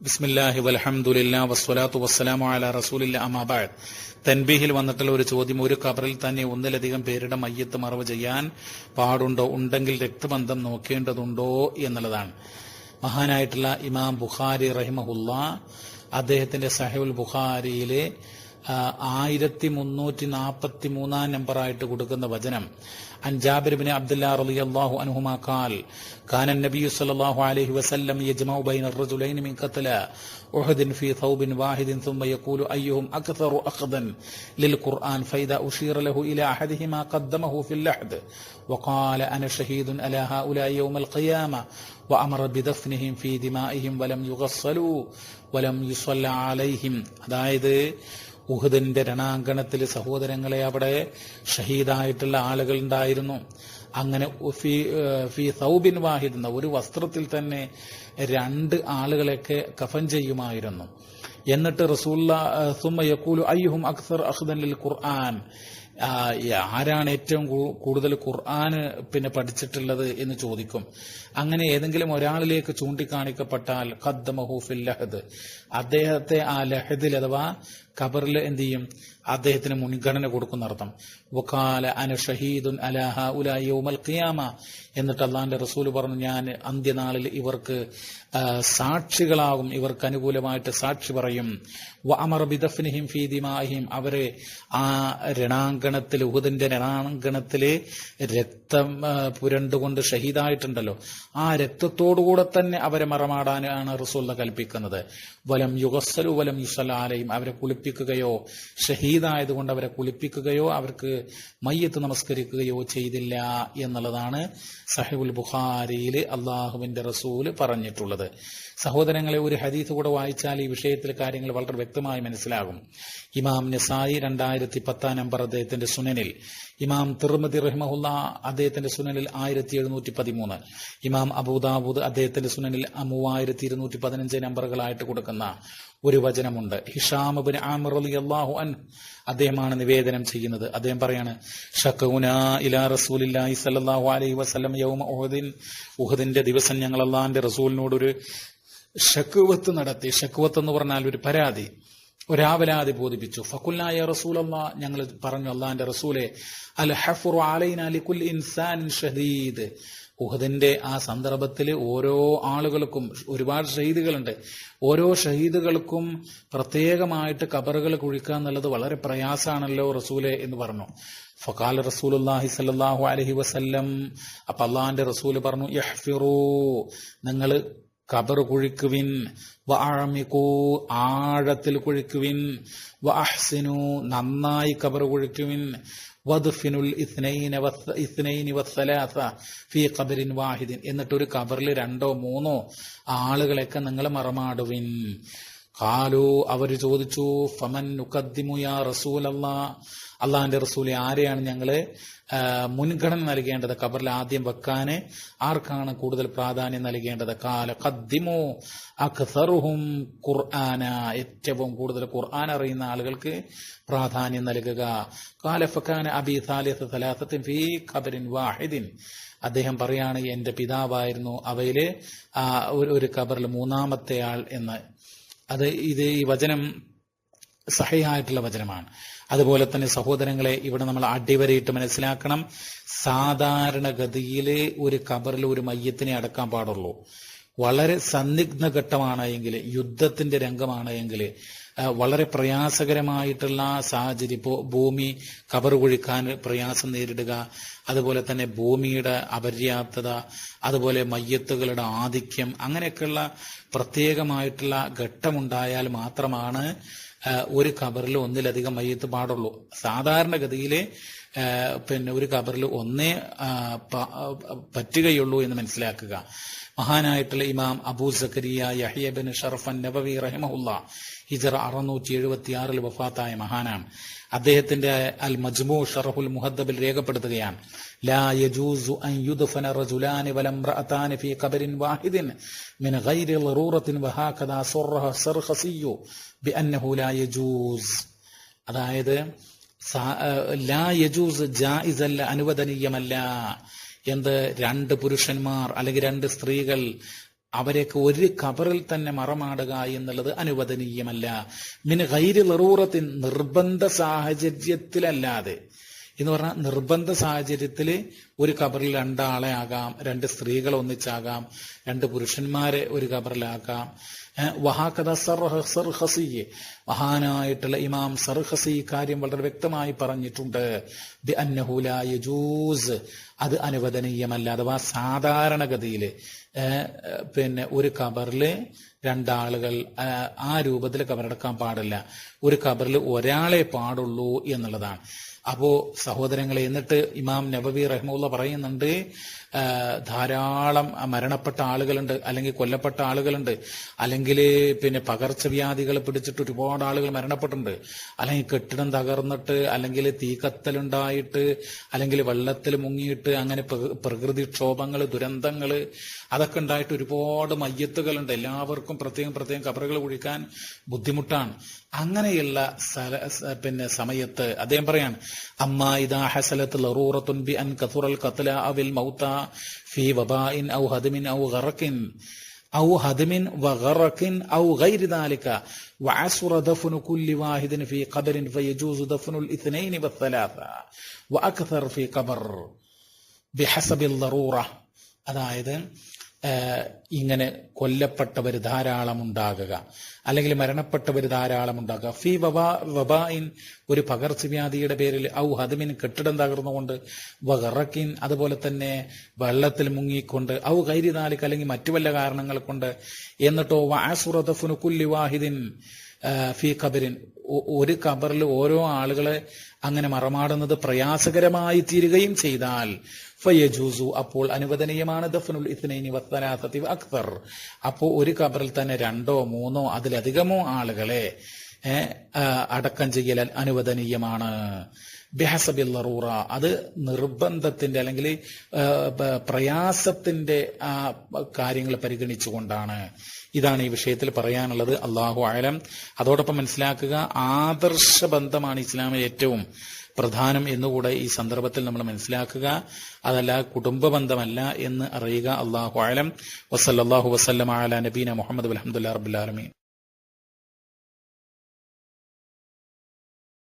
ബിസ്മില്ലാഹി വലഹമുല്ല വസ്സലാത്തു വസ്സലാമു അലാ റസൂലില്ല അമാബാദ് തൻബീഹിൽ വന്നിട്ടുള്ള ഒരു ചോദ്യം ഒരു കബറിൽ തന്നെ ഒന്നിലധികം പേരുടെ മയ്യത്ത് മറവ് ചെയ്യാൻ പാടുണ്ടോ? ഉണ്ടെങ്കിൽ രക്തബന്ധം നോക്കേണ്ടതുണ്ടോ എന്നുള്ളതാണ്. മഹാനായിട്ടുള്ള ഇമാം ബുഖാരി റഹിമഹുല്ല അദ്ദേഹത്തിന്റെ സഹുൽ ബുഖാരിയിലെ ആയിരത്തി മുന്നൂറ്റി നാൽപ്പത്തി മൂന്നാം നമ്പറായിട്ട് കൊടുക്കുന്ന വചനം. عن جابر بن عبد الله رضي الله عنهما قال كان النبي صلى الله عليه وسلم يجمع بين الرجلين من قتلى أحد في ثوب واحد ثم يقول أيهم أكثر أخذا للقرآن فإذا أشير له إلى أحدهما قدمه في اللحد وقال أنا شهيد على هؤلاء يوم القيامة وأمر بدفنهم في دمائهم ولم يغسلوا ولم يصلى عليهم അതായത് ഉഹദിന്റെ രണാങ്കണത്തിൽ സഹോദരങ്ങളെ അവിടെ ഷഹീദായിട്ടുള്ള ആളുകൾ ഉണ്ടായിരുന്നു. അങ്ങനെ ഫി സൗബിൻ വാഹിദ് ഒരു വസ്ത്രത്തിൽ തന്നെ രണ്ട് ആളുകളെയൊക്കെ കഫൻ ചെയ്യുമായിരുന്നു. എന്നിട്ട് റസൂല്ല സുമ യക്കൂലു അയ്യുഹും അക്സർ അഹ്ദനിൽ ഖുർആൻ. ആരാണ് ഏറ്റവും കൂടുതൽ ഖുർആൻ പിന്നെ പഠിച്ചിട്ടുള്ളത് എന്ന് ചോദിക്കും. അങ്ങനെ ഏതെങ്കിലും ഒരാളിലേക്ക് ചൂണ്ടിക്കാണിക്കപ്പെട്ടാൽ ഖദ്ദമഹു ഫിൽ ലഹദ്. അദ്ദേഹത്തെ ആ ലഹദിൽ അഥവാ ഖബറിൽ എന്ത് ചെയ്യും? അദ്ദേഹത്തിന് മുൻഗണന കൊടുക്കുന്നർത്ഥം. വക്കാല അന ഷഹീദുൻ അലാഹ ഉലായോമൽ ഖിയാമ. എന്നിട്ട് അള്ളാന്റെ റസൂൽ പറഞ്ഞു ഞാൻ അന്ത്യനാളിൽ ഇവർക്ക് സാക്ഷികളാകും. ഇവർക്ക് അനുകൂലമായിട്ട് സാക്ഷി പറയും. വ അമർ ബിദഫ്നിഹിം ഫീ ദിമാഹിം. അവരെ ആ രണാങ്കണത്തിൽ ഉഹുദിന്റെ രണാങ്കണത്തിലെ രക്തം പുരണ്ടുകൊണ്ട് ഷഹീദായിട്ടുണ്ടല്ലോ. ആ രക്തത്തോടുകൂടെ തന്നെ അവരെ മറമാടാനാണ് റസൂൽ കൽപ്പിക്കുന്നത്. വലം യുഗസ്സലു വലം യുസലാലയും അവരെ കുളിപ്പിക്കുകയോ ഷഹീദായതുകൊണ്ട് അവരെ കുളിപ്പിക്കുകയോ അവർക്ക് മയ്യത്ത് നമസ്കരിക്കുകയോ ചെയ്തില്ല എന്നുള്ളതാണ് സഹിബുൽ ബുഖാരിയിൽ അള്ളാഹുവിന്റെ റസൂൽ പറഞ്ഞിട്ടുള്ളത്. സഹോദരങ്ങളെ ഒരു ഹദീസ് കൂടെ വായിച്ചാൽ ഈ വിഷയത്തിൽ കാര്യങ്ങൾ വളരെ വ്യക്തമായി മനസ്സിലാകും. ഇമാം നിസായി രണ്ടായിരത്തി പത്താം നമ്പർ അദ്ദേഹത്തിന്റെ സുനനിൽ ഇമാം തിർമതി റഹ്മുല്ല അദ്ദേഹത്തിന്റെ സുനനിൽ ആയിരത്തി എഴുന്നൂറ്റി പതിമൂന്ന് ഇമാം അബൂദാബൂദ് അദ്ദേഹത്തിന്റെ സുനനിൽ മൂവായിരത്തി ഇരുന്നൂറ്റി പതിനഞ്ച് നമ്പറുകളായിട്ട് കൊടുക്കുന്ന ഒരു വചനമുണ്ട്. ഹിഷാം ബിൻ അള്ളാഹു അൻ അദ്ദേഹമാണ് നിവേദനം ചെയ്യുന്നത്. അദ്ദേഹം പറയാണ് ഷക്കൗന ഇലാ റസൂലില്ലാഹി സല്ലല്ലാഹു അലൈഹി വസല്ലം യൗമ ഉഹദിൻ. ഉഹദിന്റെ ദിവസം ഞങ്ങൾ അള്ളാഹിന്റെ റസൂലിനോട് ഒരു ഷക്കുവത്ത് നടത്തി. ഷക്കുവത്ത് എന്ന് പറഞ്ഞാൽ ഒരു പരാതി. ഒരാവലാതി ബോധിപ്പിച്ചു. ഫക്കുല്ലായ റസൂൽ അള്ളാ ഞങ്ങൾ പറഞ്ഞു അള്ളാഹിന്റെ റസൂലെ അൽ ഹഫുർ അലൈന അലിക്കുൽ ഇൻസാൻ ഷദീദ്. ഉഹദിന്റെ ആ സന്ദർഭത്തിൽ ഓരോ ആളുകൾക്കും ഒരുപാട് ഷഹീദുകളുണ്ട്. ഓരോ ഷഹീദുകൾക്കും പ്രത്യേകമായിട്ട് കബറുകൾ കുഴിക്കുക എന്നുള്ളത് വളരെ പ്രയാസാണല്ലോ റസൂലെ എന്ന് പറഞ്ഞു. ഫക്കാൽ റസൂലുല്ലാഹി സല്ലാഹു അലഹി വസല്ലം അപ്പൊ അള്ളാഹിന്റെ റസൂൽ പറഞ്ഞു യഹ്ഫിറു നിങ്ങൾ കബർ കുഴിക്കുവിൻ വാഴമിക്കൂ ആഴത്തിൽ കുഴിക്കുവിൻ വഅഹ്സിനു നന്നായി കബർ കുഴിക്കുവിൻ വദ്ഫിനുൽ ഇസ്നൈന ഇസ്നൈനി വസ്സലാസ ഫി കബറിൻ വാഹിദിൻ. എന്നിട്ടൊരു കബറിൽ രണ്ടോ മൂന്നോ ആളുകളെയൊക്കെ നിങ്ങൾ മറമാടുവിൻ. കാലു അവർ ചോദിച്ചു ഫമൻ നുക്കദ്ദിമു യാ റസൂൽ അള്ളാ അള്ളാഹിന്റെ റസൂലെ ആരെയാണ് ഞങ്ങൾ മുൻഗണന നൽകേണ്ടത്? ഖബറിൽ ആദ്യം വെക്കാന് ആർക്കാണ് കൂടുതൽ പ്രാധാന്യം നൽകേണ്ടത്? കാല ഖദ്ദിമു അക്സറുഹും ഖുർആന. ഏറ്റവും കൂടുതൽ ഖുർആൻ അറിയുന്ന ആളുകൾക്ക് പ്രാധാന്യം നൽകുക. കാല ഫക്കാന അബി സാലിസ് ഫീ ഖബറിൻ വാഹിദിൻ. അദ്ദേഹം പറയാണ് എന്റെ പിതാവായിരുന്നു അവയിൽ ഒരു ഖബറിൽ മൂന്നാമത്തെ ആൾ എന്ന്. അത് ഇത് ഈ വചനം സഹയായിട്ടുള്ള വചനമാണ്. അതുപോലെ തന്നെ സഹോദരങ്ങളെ ഇവിടെ നമ്മൾ അടിവരയിട്ട് മനസ്സിലാക്കണം. സാധാരണഗതിയിൽ ഒരു കബറിൽ ഒരു മയ്യത്തിനെ അടക്കാൻ പാടുള്ളൂ. വളരെ സന്നിഗ്ധ ഘട്ടമാണെങ്കിൽ യുദ്ധത്തിന്റെ രംഗമാണ് എങ്കിൽ വളരെ പ്രയാസകരമായിട്ടുള്ള സാഹചര്യം ഇപ്പോൾ ഭൂമി കബർ കുഴിക്കാൻ പ്രയാസം നേരിടുക അതുപോലെ തന്നെ ഭൂമിയുടെ അപര്യാപ്തത അതുപോലെ മയ്യത്തുകളുടെ ആധിക്യം അങ്ങനെയൊക്കെയുള്ള പ്രത്യേകമായിട്ടുള്ള ഘട്ടമുണ്ടായാൽ മാത്രമാണ് ഒരു കബറിൽ ഒന്നിലധികം മയ്യത്ത് പാടുള്ളൂ. സാധാരണഗതിയിൽ പിന്നെ ഒരു കബറിൽ ഒന്നേ പറ്റുകയുള്ളൂ എന്ന് മനസ്സിലാക്കുക. മഹാനായിട്ടുള്ള ഇമാം അബൂ സക്കരിയ യഹിയബിൻ ഷറഫൻ നബവി റഹിമഹുല്ല ഹിജറ അറുന്നൂറ്റി എഴുപത്തി വഫാത്തായ മഹാനാണ്. അദ്ദേഹത്തിന്റെ അൽ മജ്മു ഷറഫുൽ മുഹദ്ദബിൽ രേഖപ്പെടുത്തുകയാണ്. ലാ യജൂസു അൻ യുദ്ഫന റജുലാനി വലംറഅതാനി ഫീ ഖബരിൻ വാഹിദിൻ മിൻ ഗൈരി ളറൂറത്തിൻ വഹാകദാ സർഹ സർഖസിയു ബിഅന്നഹു ലാ യജൂസ്. അതായത് ലാ യജൂസ് ജായിസല്ല അനുവദനീയമല്ല. എന്ത്? രണ്ട് പുരുഷന്മാർ അല്ലെങ്കിൽ രണ്ട് സ്ത്രീകൾ അവരെയൊക്കെ ഒരു കബറിൽ തന്നെ മറമാടുക എന്നുള്ളത് അനുവദനീയമല്ല. മിന് ലറൂറത്തിൻ നിർബന്ധ സാഹചര്യത്തിലല്ലാതെ എന്ന് പറഞ്ഞാൽ നിർബന്ധ സാഹചര്യത്തിൽ ഒരു കബറിൽ രണ്ടാളെ ആകാം രണ്ട് സ്ത്രീകൾ ഒന്നിച്ചാകാം രണ്ട് പുരുഷന്മാരെ ഒരു കബറിലാക്കാം. വഹാകഥ സർഹസി മഹാനായിട്ടുള്ള ഇമാം സർഹസി കാര്യം വളരെ വ്യക്തമായി പറഞ്ഞിട്ടുണ്ട്. ദി അന്നഹുല യജൂസ്. അത് അനുവദനീയമല്ല. അഥവാ സാധാരണഗതിയിൽ പിന്നെ ഒരു കബറിൽ രണ്ടാളുകൾ ആ രൂപത്തിൽ കബറടക്കാൻ പാടില്ല. ഒരു കബറിൽ ഒരാളെ പാടുള്ളൂ എന്നുള്ളതാണ്. അപ്പോ സഹോദരങ്ങളെ എന്നിട്ട് ഇമാം നബബി റഹ്മുള്ള പറയുന്നുണ്ട് ധാരാളം മരണപ്പെട്ട ആളുകളുണ്ട് അല്ലെങ്കിൽ കൊല്ലപ്പെട്ട ആളുകളുണ്ട് അല്ലെങ്കിൽ പിന്നെ പകർച്ചവ്യാധികൾ പിടിച്ചിട്ട് ഒരുപാട് ആളുകൾ മരണപ്പെട്ടിട്ടുണ്ട്. അല്ലെങ്കിൽ കെട്ടിടം തകർന്നിട്ട് അല്ലെങ്കിൽ തീക്കത്തലുണ്ടായിട്ട് അല്ലെങ്കിൽ വെള്ളത്തിൽ മുങ്ങിയിട്ട് അങ്ങനെ പ്ര- പ്രകൃതിക്ഷോഭങ്ങൾ ദുരന്തങ്ങൾ അതൊക്കെ ഉണ്ടായിട്ട് ഒരുപാട് മയ്യത്തുകളുണ്ട്. എല്ലാവർക്കും പ്രത്യേകം പ്രത്യേകം കബറുകൾ കുഴിക്കാൻ ബുദ്ധിമുട്ടാണ്. അങ്ങനെയുള്ള പിന്നെ സമയത്ത് അദ്ദേഹം പറയാണ് അമ്മ ഇതാ ഹസലത്ത് ലറൂറത്തുൻ ബി അൻ കസുറൽ കത്ല അവിൽ മൗത്ത ഫി വബാഇൻ ഔ ഹദമിൻ ഔ ഗറക്കിൻ أو هدم وغرق أو غير ذلك وعسر دفن كل واحد في قبر فيجوز دفن الاثنين والثلاثة وأكثر في قبر بحسب الضرورة അതായത് ഏഹ്, ഇങ്ങനെ കൊല്ലപ്പെട്ടവർ ധാരാളം ഉണ്ടാകുക അല്ലെങ്കിൽ മരണപ്പെട്ടവർ ധാരാളം ഉണ്ടാകുക ഫി വബാ വബായിൻ ഒരു പകർച്ചവ്യാധിയുടെ പേരിൽ ഔ ഹദമിൻ കെട്ടിടം തകർന്നുകൊണ്ട് വറക്കിൻ അതുപോലെ തന്നെ വെള്ളത്തിൽ മുങ്ങിക്കൊണ്ട് ഔ കൈരിനാലിക്ക് അല്ലെങ്കിൽ മറ്റു വല്ല കാരണങ്ങൾ കൊണ്ട് എന്നിട്ടോ വാസുറദഫുനു കുല്ലി വാഹിദിൻ ഫി കബരിൻ ഒരു കബറിൽ ഓരോ ആളുകളെ അങ്ങനെ മറമാടുന്നത് പ്രയാസകരമായി തീരുകയും ചെയ്താൽ ഫയജൂസു അപ്പോൾ അനുവദനീയമാണ് ദഫനുൽ ഇത്നൈനി വത്തനാഥത്തി അക്തർ അപ്പോൾ ഒരു കബറിൽ തന്നെ രണ്ടോ മൂന്നോ അതിലധികമോ ആളുകളെ അടക്കം ചെയ്യൽ അനുവദനീയമാണ്. ബിഹസബിൽ ലറൂറ. അത് നിർബന്ധത്തിന്റെ അല്ലെങ്കിൽ പ്രയാസത്തിന്റെ ആ കാര്യങ്ങൾ പരിഗണിച്ചുകൊണ്ടാണ് ഇതാണ് ഈ വിഷയത്തിൽ പറയാനുള്ളത്. അള്ളാഹു ആലം അതോടൊപ്പം മനസ്സിലാക്കുക ആദർശ ബന്ധമാണ് ഇസ്ലാമിൽ ഏറ്റവും പ്രധാനം എന്നുകൂടെ ഈ സന്ദർഭത്തിൽ നമ്മൾ മനസ്സിലാക്കുക. അതല്ല കുടുംബ ബന്ധമല്ല എന്ന് അറിയുക. അള്ളാഹു ആലം വസല്ലാഹു വസ്ലം ആല നബീന മുഹമ്മദ് അലഹമുല്ലാ റബുലാലമീൻ